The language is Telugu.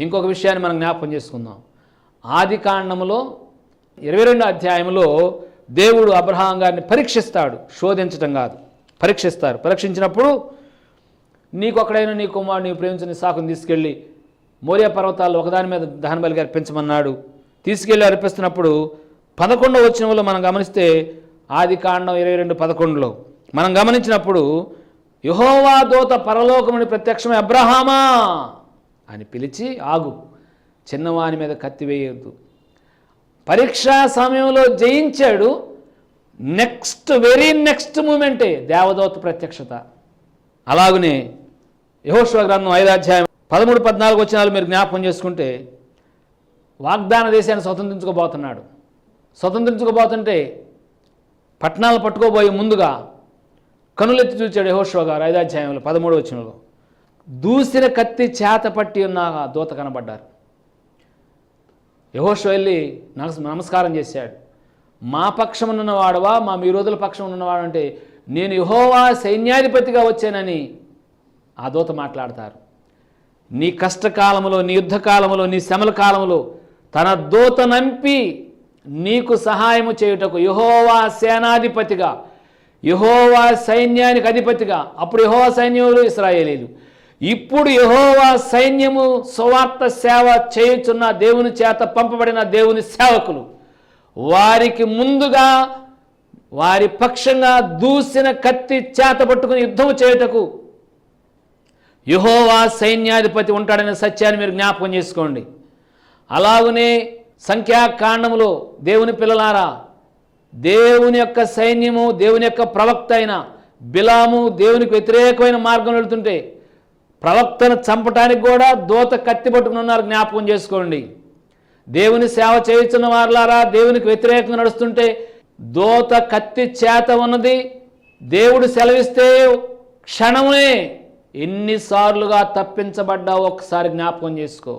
ఇంకొక విషయాన్ని మనం జ్ఞాపకం చేసుకుందాం. ఆది కాండములో ఇరవై రెండు అధ్యాయంలో దేవుడు అబ్రహాం గారిని పరీక్షిస్తాడు. శోధించటం కాదు. పరీక్షిస్తారు. పరీక్షించినప్పుడు నీకొక్కడైనా నీ కుమారుడు నీ ప్రేమించిన సాకుని తీసుకెళ్ళి మోర్య పర్వతాల్లో ఒకదాని మీద దహన బలిగా అర్పించమన్నాడు. తీసుకెళ్ళి అర్పిస్తున్నప్పుడు పదకొండవ వచ్చినంలో మనం గమనిస్తే ఆది కాండం ఇరవై రెండు పదకొండులో మనం గమనించినప్పుడు యహోవా దోత పరలోకముని ప్రత్యక్షమే అబ్రహామా అని పిలిచి ఆగు చిన్నవాని మీద కత్తి వేయొద్దు. పరీక్షా సమయంలో జయించాడు. నెక్స్ట్ వెరీ నెక్స్ట్ మూమెంటే దేవదూత ప్రత్యక్షత. అలాగనే యహోశ్వ గ్రంథం ఐదాధ్యాయం పదమూడు పద్నాలుగు వచ్చినాలు మీరు జ్ఞాపకం చేసుకుంటే వాగ్దాన దేశాన్ని స్వతంత్రించుకోబోతున్నాడు. స్వతంత్రించుకోబోతుంటే పట్టణాలు పట్టుకోబోయే ముందుగా కనులెత్తి చూచాడు యహోశ్వ గారు ఐదాధ్యాయంలో పదమూడు వచ్చినలో దూసిన కత్తి చేత పట్టి ఉన్న ఆ దూత కనబడ్డారు. యహోష వెళ్ళి నమస్- నమస్కారం చేశాడు. మా పక్షమున్న వాడవా మా విరోధుల పక్షం ఉన్నవాడు అంటే నేను యహోవా సైన్యాధిపతిగా వచ్చానని ఆ దూత మాట్లాడతారు. నీ కష్టకాలములో నీ యుద్ధకాలంలో నీ శ్రమల కాలంలో తన దూత నంపి నీకు సహాయము చేయుటకు యహోవా సేనాధిపతిగా యహోవా సైన్యానికి అధిపతిగా అప్పుడు యహోవా సైన్యములు ఇస్రాయేలీలు. ఇప్పుడు యహోవా సైన్యము సువార్త సేవ చేయుచున్న దేవుని చేత పంపబడిన దేవుని సేవకులు. వారికి ముందుగా వారి పక్షంగా దూసిన కత్తి చేత పట్టుకుని యుద్ధము చేయుటకు యహోవా సైన్యాధిపతి ఉంటాడనే సత్యాన్ని మీరు జ్ఞాపకం చేసుకోండి. అలాగనే సంఖ్యాకాండములో దేవుని పిల్లలారా దేవుని యొక్క సైన్యము దేవుని యొక్క ప్రవక్త అయిన బిలాము దేవునికి వ్యతిరేకమైన మార్గం వెళుతుంటే ప్రవక్తను చంపటానికి కూడా దూత కత్తి పట్టుకుని ఉన్నారు జ్ఞాపకం చేసుకోండి. దేవుని సేవ చేయించిన వారులారా దేవునికి వ్యతిరేకంగా నడుస్తుంటే దూత కత్తి చేత ఉన్నది. దేవుడు సెలవిస్తే క్షణమే ఎన్నిసార్లుగా తప్పించబడ్డావు ఒకసారి జ్ఞాపకం చేసుకో.